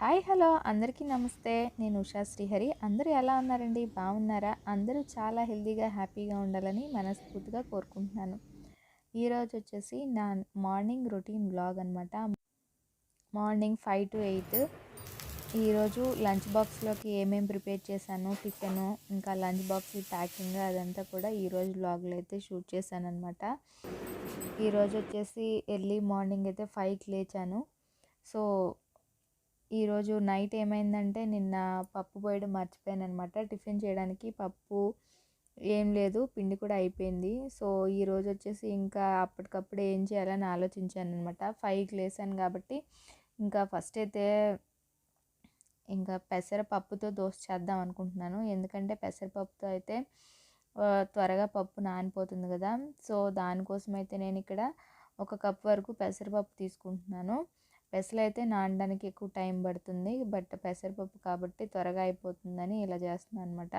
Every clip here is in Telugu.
Hi hello. అందరికీ నమస్తే. నేను ఉషా శ్రీహరి. అందరూ ఎలా ఉన్నారండి? బాగున్నారా? అందరూ చాలా హెల్తీగా హ్యాపీగా ఉండాలని మనస్ఫూర్తిగా కోరుకుంటున్నాను. ఈరోజు వచ్చేసి నా మార్నింగ్ రొటీన్ బ్లాగ్ అనమాట మార్నింగ్ ఫైవ్ టు ఎయిట్. ఈరోజు లంచ్ బాక్స్లోకి ఏమేమి ప్రిపేర్ చేశాను? టిఫిను ఇంకా లంచ్ బాక్స్ ప్యాకింగ్ అదంతా కూడా ఈరోజు బ్లాగ్లో అయితే షూట్ చేశాను అనమాట ఈరోజు వచ్చేసి ఎర్లీ మార్నింగ్ అయితే ఫైవ్కి లేచాను. సో ఈరోజు నైట్ ఏమైందంటే నిన్న పప్పు పోయడం మర్చిపోయాను అనమాట టిఫిన్ చేయడానికి పప్పు ఏం లేదు పిండి కూడా అయిపోయింది. సో ఈరోజు వచ్చేసి ఇంకా అప్పటికప్పుడు ఏం చేయాలని ఆలోచించాను అనమాట ఫైవ్కి లేసాను కాబట్టి ఇంకా ఫస్ట్ అయితే ఇంకా పెసరపప్పుతో దోశ చేద్దాం అనుకుంటున్నాను. ఎందుకంటే పెసరపప్పుతో అయితే త్వరగా పప్పు నానిపోతుంది కదా. సో దానికోసం అయితే నేను ఇక్కడ ఒక కప్ వరకు పెసరపప్పు తీసుకుంటున్నాను. పెసలు అయితే నానడానికి ఎక్కువ టైం పడుతుంది. బట్ పెసరపప్పు కాబట్టి త్వరగా అయిపోతుందని ఇలా చేస్తున్నాను అనమాట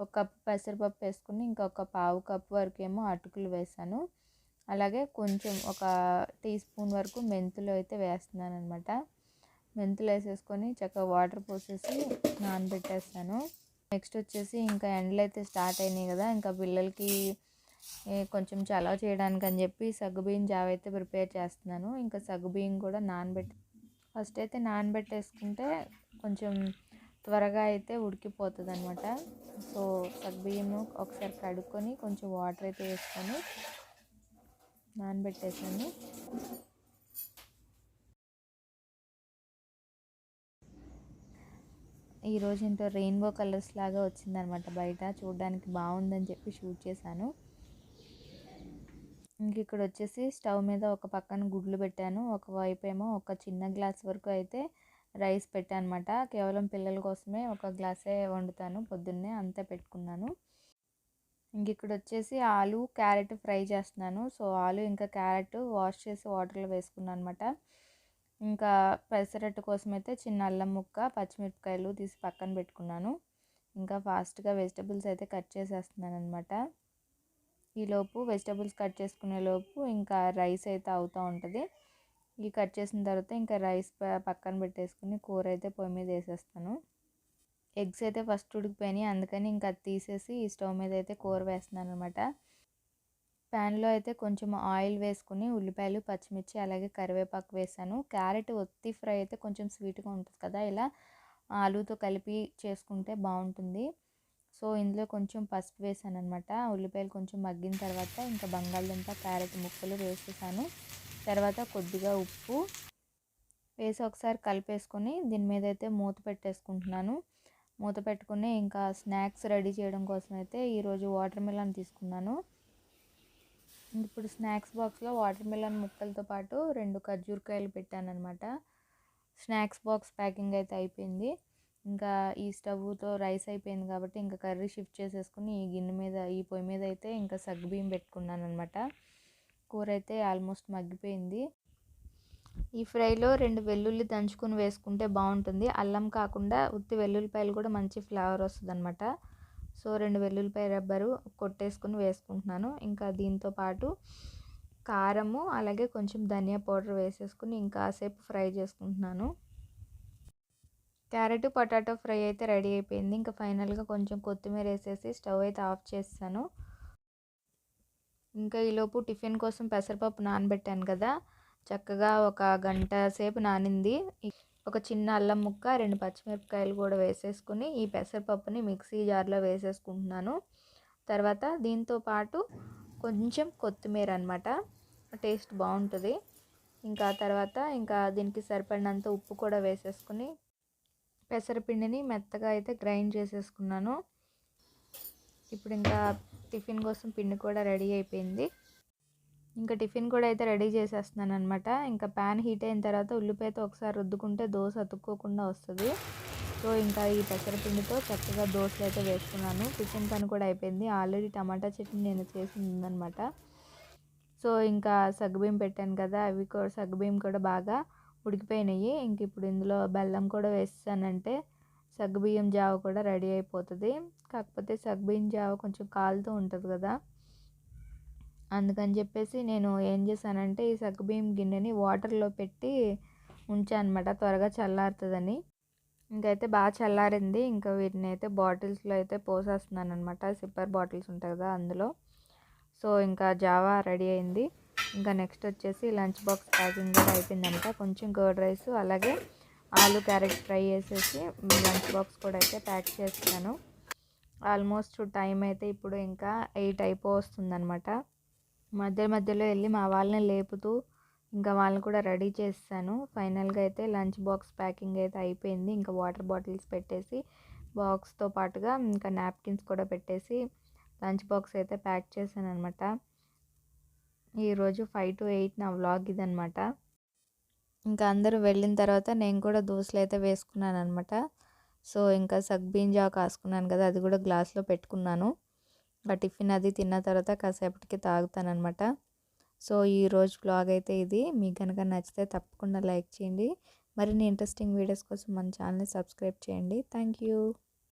ఒక కప్పు పెసరపప్పు వేసుకుని ఇంకొక పావు కప్పు వరకు ఏమో అటుకులు వేసాను. అలాగే కొంచెం ఒక టీ స్పూన్ వరకు మెంతులు అయితే వేస్తున్నాను అనమాట మెంతులు వేసేసుకొని చక్కగా వాటర్ పోసేసి నానబెట్టేస్తాను. నెక్స్ట్ వచ్చేసి ఇంకా ఎండలు అయితే స్టార్ట్ అయినాయి కదా ఇంకా పిల్లలకి కొంచెం చలవ చేయడానికి అని చెప్పి సగ్గుబియ్యం జావ అయితే ప్రిపేర్ చేస్తున్నాను. ఇంకా సగ్గుబియ్యం కూడా నానబెట్టి ఫస్ట్ అయితే నానబెట్టేసుకుంటే కొంచెం త్వరగా అయితే ఉడికిపోతుంది అనమాట సో సగ్గుబియ్యము ఒకసారి కడుక్కొని కొంచెం వాటర్ అయితే వేసుకొని నానబెట్టేసాను. ఈరోజు ఏంటో రెయిన్బో కలర్స్ లాగా వచ్చిందనమాట బయట. చూడడానికి బాగుందని చెప్పి షూట్ చేశాను. ఇంక ఇక్కడ వచ్చేసి స్టవ్ మీద ఒక పక్కన గుడ్లు పెట్టాను. ఒకవైపు ఏమో ఒక చిన్న గ్లాస్ వరకు అయితే రైస్ పెట్టాను అనమాట కేవలం పిల్లల కోసమే ఒక గ్లాసే వండుతాను పొద్దున్నే అంతా పెట్టుకున్నాను. ఇంక ఇక్కడ వచ్చేసి ఆలు క్యారెట్ ఫ్రై చేస్తున్నాను. సో ఆలు ఇంకా క్యారెట్ వాష్ చేసి వాటర్లో వేసుకున్నాను అనమాట ఇంకా పెసరట్టు కోసం అయితే చిన్న అల్లం ముక్క పచ్చిమిరపకాయలు తీసి పక్కన పెట్టుకున్నాను. ఇంకా ఫాస్ట్గా వెజిటబుల్స్ అయితే కట్ చేసేస్తున్నాను అనమాట ఈలోపు వెజిటబుల్స్ కట్ చేసుకునే లోపు ఇంకా రైస్ అయితే అవుతూ ఉంటుంది. ఈ కట్ చేసిన తర్వాత ఇంకా రైస్ పక్కన పెట్టేసుకుని కూర అయితే పొయ్యి మీద వేసేస్తాను. ఎగ్స్ అయితే ఫస్ట్ ఉడికిపోయినాయి. అందుకని ఇంకా అది తీసేసి ఈ స్టవ్ మీద అయితే కూర వేస్తున్నాను అనమాట ప్యాన్లో అయితే కొంచెం ఆయిల్ వేసుకుని ఉల్లిపాయలు పచ్చిమిర్చి అలాగే కరివేపాకు వేసాను. క్యారెట్ ఒత్తి ఫ్రై అయితే కొంచెం స్వీట్గా ఉంటుంది కదా ఇలా ఆలూతో కలిపి చేసుకుంటే బాగుంటుంది. సో ఇందులో కొంచెం పసుపు వేసాను అనమాట ఉల్లిపాయలు కొంచెం మగ్గిన తర్వాత ఇంకా బంగాళదుంప క్యారెట్ ముక్కలు వేసేసాను. తర్వాత కొద్దిగా ఉప్పు వేసి ఒకసారి కలిపేసుకొని దీని మీద అయితే మూత పెట్టేసుకుంటున్నాను. మూత పెట్టుకుని ఇంకా స్నాక్స్ రెడీ చేయడం కోసం అయితే ఈరోజు వాటర్ మిలన్ తీసుకున్నాను. ఇప్పుడు స్నాక్స్ బాక్స్లో వాటర్ మిలన్ ముక్కలతో పాటు రెండు ఖర్జూరకాయలు పెట్టాను అనమాట స్నాక్స్ బాక్స్ ప్యాకింగ్ అయితే అయిపోయింది. ఇంకా ఈ స్టవ్తో రైస్ అయిపోయింది కాబట్టి ఇంకా కర్రీ షిఫ్ట్ చేసేసుకుని ఈ గిన్నె మీద ఈ పొయ్యి మీద అయితే ఇంకా సగ్గుబియ్యం పెట్టుకున్నాను అనమాట కూర అయితే ఆల్మోస్ట్ మగ్గిపోయింది. ఈ ఫ్రైలో రెండు వెల్లుల్లి దంచుకుని వేసుకుంటే బాగుంటుంది. అల్లం కాకుండా ఉత్తి వెల్లుల్లిపాయలు కూడా మంచి ఫ్లేవర్ వస్తుంది అనమాట సో రెండు వెల్లుల్లిపాయ రబ్బరు కొట్టేసుకుని వేసుకుంటున్నాను. ఇంకా దీంతో పాటు కారము అలాగే కొంచెం ధనియా పౌడర్ వేసేసుకుని ఇంకాసేపు ఫ్రై చేసుకుంటున్నాను. క్యారెట్ పొటాటో ఫ్రై అయితే రెడీ అయిపోయింది. ఇంకా ఫైనల్గా కొంచెం కొత్తిమీర వేసేసి స్టవ్ అయితే ఆఫ్ చేస్తాను. ఇంకా ఈలోపు టిఫిన్ కోసం పెసరపప్పు నానబెట్టాను కదా. చక్కగా ఒక గంట సేపు నానింది. ఒక చిన్న అల్లం ముక్క రెండు పచ్చిమిరపకాయలు కూడా వేసేసుకుని ఈ పెసరపప్పుని మిక్సీ జార్లో వేసేసుకుంటున్నాను. తర్వాత దీంతో పాటు కొంచెం కొత్తిమీర అనమాట టేస్ట్ బాగుంటుంది. ఇంకా తర్వాత ఇంకా దీనికి సరిపడినంత ఉప్పు కూడా వేసేసుకుని పెసరపిండిని మెత్తగా అయితే గ్రైండ్ చేసేసుకున్నాను. ఇప్పుడు ఇంకా టిఫిన్ కోసం పిండి కూడా రెడీ అయిపోయింది. ఇంకా టిఫిన్ కూడా అయితే రెడీ చేసేస్తున్నాను అనమాట ఇంకా ప్యాన్ హీట్ అయిన తర్వాత ఉల్లిపాయతో ఒకసారి రుద్దుకుంటే దోశ అతుక్కోకుండా వస్తుంది. సో ఇంకా ఈ పెసరపిండితో చక్కగా దోశలు అయితే వేసుకున్నాను. కిచెన్ పని కూడా అయిపోయింది. ఆల్రెడీ టమాటా చట్నీ నేను చేసింది ఉందనమాట సో ఇంకా సగ్గుబియ్యం పెట్టాను కదా అవి కూడా సగ్గుబియ్యం కూడా బాగా ఉడికిపోయినాయి. ఇంక ఇప్పుడు ఇందులో బెల్లం కూడా వేస్తానంటే సగ్గుబియ్యం జావ కూడా రెడీ అయిపోతుంది. కాకపోతే సగ్గుబియ్యం జావ కొంచెం కాలుతూ ఉంటుంది కదా. అందుకని చెప్పేసి నేను ఏం చేశానంటే ఈ సగ్గుబియ్యం గిన్నెని వాటర్లో పెట్టి ఉంచాను అనమాట త్వరగా చల్లారుతుందని. ఇంకైతే బాగా చల్లారింది. ఇంకా వీటిని అయితే బాటిల్స్లో అయితే పోసేస్తున్నాను అనమాట సిప్పర్ బాటిల్స్ ఉంటాయి కదా అందులో. సో ఇంకా జావా రెడీ అయింది. ఇంకా నెక్స్ట్ వచ్చేసి లంచ్ బాక్స్ ప్యాకింగ్ కూడా అయిపోయిందనమాట కొంచెం కర్డ్ రైస్ అలాగే ఆలు క్యారెట్ ఫ్రై చేసేసి లంచ్ బాక్స్ కూడా అయితే ప్యాక్ చేస్తాను. ఆల్మోస్ట్ టైం అయితే ఇప్పుడు ఇంకా ఎయిట్ అయిపో వస్తుందనమాట మధ్య మధ్యలో వెళ్ళి మా వాళ్ళని లేపుతూ ఇంకా వాళ్ళని కూడా రెడీ చేస్తాను. ఫైనల్గా అయితే లంచ్ బాక్స్ ప్యాకింగ్ అయితే అయిపోయింది. ఇంకా వాటర్ బాటిల్స్ పెట్టేసి బాక్స్తో పాటుగా ఇంకా నాప్కిన్స్ కూడా పెట్టేసి లంచ్ బాక్స్ అయితే ప్యాక్ చేశాను అనమాట ఈరోజు ఫైవ్ టు ఎయిట్ నా వ్లాగ్ ఇదనమాట ఇంకా అందరూ వెళ్ళిన తర్వాత నేను కూడా దోశలు అయితే వేసుకున్నాను అనమాట సో ఇంకా సగ్బీన్ జా కాసుకున్నాను కదా అది కూడా గ్లాస్లో పెట్టుకున్నాను. ఆ టిఫిన్ అది తిన్న తర్వాత కాసేపటికి తాగుతానమాట సో ఈరోజు బ్లాగ్ అయితే ఇది. మీకు కనుక నచ్చితే తప్పకుండా లైక్ చేయండి. మరిన్ని ఇంట్రెస్టింగ్ వీడియోస్ కోసం మన ఛానల్ని సబ్స్క్రైబ్ చేయండి. Thank you.